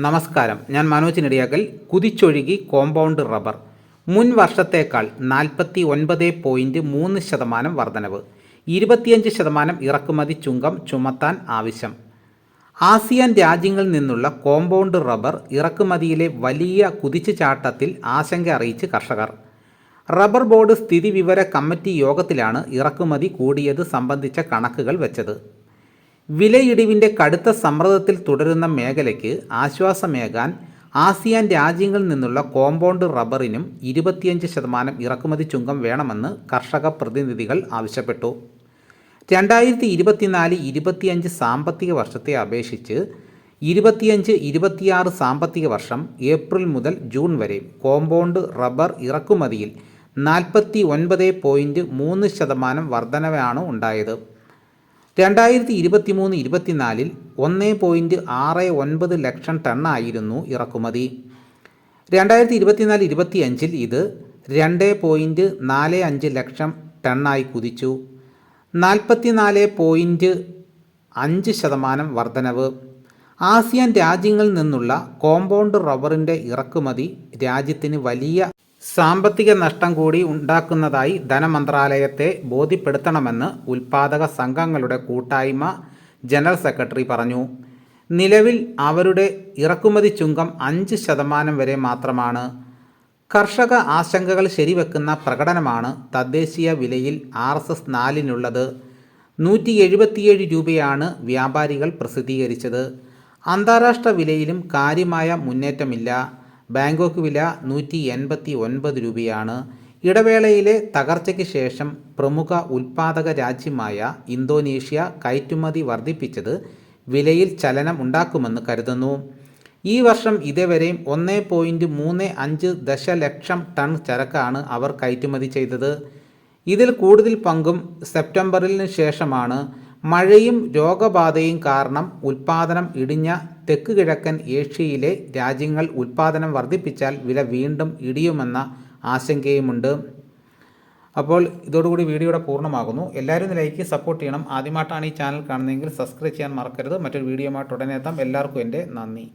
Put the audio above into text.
നമസ്കാരം. ഞാൻ മനോജ് നെടിയാക്കൽ. കുതിച്ചൊഴുകി കോമ്പൗണ്ട് റബ്ബർ. മുൻ വർഷത്തേക്കാൾ നാൽപ്പത്തി ഒൻപത് പോയിന്റ് മൂന്ന് ശതമാനം വർധനവ്. ഇരുപത്തിയഞ്ച് ശതമാനം ഇറക്കുമതി ചുങ്കം ചുമത്താൻ ആവശ്യം. ആസിയാൻ രാജ്യങ്ങളിൽ നിന്നുള്ള കോമ്പൗണ്ട് റബ്ബർ ഇറക്കുമതിയിലെ വലിയ കുതിച്ചുചാട്ടത്തിൽ ആശങ്ക അറിയിച്ച് കർഷകർ. റബ്ബർ ബോർഡ് സ്ഥിതിവിവര കമ്മിറ്റി യോഗത്തിലാണ് ഇറക്കുമതി കൂടിയത് സംബന്ധിച്ച കണക്കുകൾ വെച്ചത്. വിലയിടിവിന്റെ കടുത്ത സമ്മർദ്ദത്തിൽ തുടരുന്ന മേഖലയ്ക്ക് ആശ്വാസമേകാൻ ആസിയാൻ രാജ്യങ്ങളിൽ നിന്നുള്ള കോമ്പൗണ്ട് റബ്ബറിനും ഇരുപത്തിയഞ്ച് ശതമാനം ഇറക്കുമതി ചുങ്കം വേണമെന്ന് കർഷക പ്രതിനിധികൾ ആവശ്യപ്പെട്ടു. രണ്ടായിരത്തി ഇരുപത്തിനാല് ഇരുപത്തിയഞ്ച് സാമ്പത്തിക വർഷത്തെ അപേക്ഷിച്ച് ഇരുപത്തിയഞ്ച് ഇരുപത്തിയാറ് സാമ്പത്തിക വർഷം ഏപ്രിൽ മുതൽ ജൂൺ വരെ കോമ്പൗണ്ട് റബ്ബർ ഇറക്കുമതിയിൽ നാൽപ്പത്തി ഒൻപത് പോയിന്റ് മൂന്ന് ശതമാനം വർധനവാണ് ഉണ്ടായത്. രണ്ടായിരത്തി ഇരുപത്തി മൂന്ന് ഇരുപത്തിനാലിൽ ഒന്ന് പോയിന്റ് ആറ് ഒൻപത് ലക്ഷം ടണ്ണായിരുന്നു ഇറക്കുമതി. രണ്ടായിരത്തി ഇരുപത്തിനാല് ഇരുപത്തി അഞ്ചിൽ ഇത് രണ്ട് പോയിന്റ് നാല് അഞ്ച് ലക്ഷം ടണ്ണായി കുതിച്ചു. നാൽപ്പത്തിനാല് പോയിന്റ് അഞ്ച് ശതമാനം വർധനവ്. ആസിയാൻ രാജ്യങ്ങളിൽ നിന്നുള്ള കോമ്പൗണ്ട് റബ്ബറിന്റെ ഇറക്കുമതി രാജ്യത്തിന് വലിയ സാമ്പത്തിക നഷ്ടം കൂടി ഉണ്ടാക്കുന്നതായി ധനമന്ത്രാലയത്തെ ബോധ്യപ്പെടുത്തണമെന്ന് ഉൽപാദക സംഘങ്ങളുടെ കൂട്ടായ്മ ജനറൽ സെക്രട്ടറി പറഞ്ഞു. നിലവിൽ അവരുടെ ഇറക്കുമതി ചുങ്കം അഞ്ച് ശതമാനം വരെ മാത്രമാണ്. കർഷക ആശങ്കകൾ ശരിവെക്കുന്ന പ്രകടനമാണ് തദ്ദേശീയ വിലയിൽ ആർ എസ് എസ് നാലിനുള്ളത്. നൂറ്റി എഴുപത്തിയേഴ് രൂപയാണ് വ്യാപാരികൾ പ്രസിദ്ധീകരിച്ചത്. അന്താരാഷ്ട്ര വിലയിലും കാര്യമായ മുന്നേറ്റമില്ല. ബാങ്കോക്ക് വില നൂറ്റി എൺപത്തി ഒൻപത് രൂപയാണ്. ഇടവേളയിലെ തകർച്ചയ്ക്ക് ശേഷം പ്രമുഖ ഉൽപാദക രാജ്യമായ ഇന്തോനേഷ്യ കയറ്റുമതി വർദ്ധിപ്പിച്ചത് വിലയിൽ ചലനം ഉണ്ടാക്കുമെന്ന് കരുതുന്നു. ഈ വർഷം ഇതേവരെയും ഒന്ന് പോയിന്റ് മൂന്ന് അഞ്ച് ദശലക്ഷം ടൺ ചരക്കാണ് അവർ കയറ്റുമതി ചെയ്തത്. ഇതിൽ കൂടുതൽ പങ്കും സെപ്റ്റംബറിന് ശേഷമാണ്. മഴയും രോഗബാധയും കാരണം ഉൽപ്പാദനം ഇടിഞ്ഞ തെക്ക് കിഴക്കൻ ഏഷ്യയിലെ രാജ്യങ്ങൾ ഉൽപ്പാദനം വർദ്ധിപ്പിച്ചാൽ വില വീണ്ടും ഇടിയുമെന്ന ആശങ്കയുമുണ്ട്. അപ്പോൾ ഇതോടുകൂടി വീഡിയോയുടെ പൂർണമാകുന്നു. എല്ലാവരും ലൈക്ക് സപ്പോർട്ട് ചെയ്യണം. ആദ്യമായിട്ടാണ് ഈ ചാനൽ കാണുന്നതെങ്കിൽ സബ്സ്ക്രൈബ് ചെയ്യാൻ മറക്കരുത്. മറ്റൊരു വീഡിയോയുമായിട്ട് ഉടനെ എത്താം. എല്ലാവർക്കും എന്റെ നന്ദി.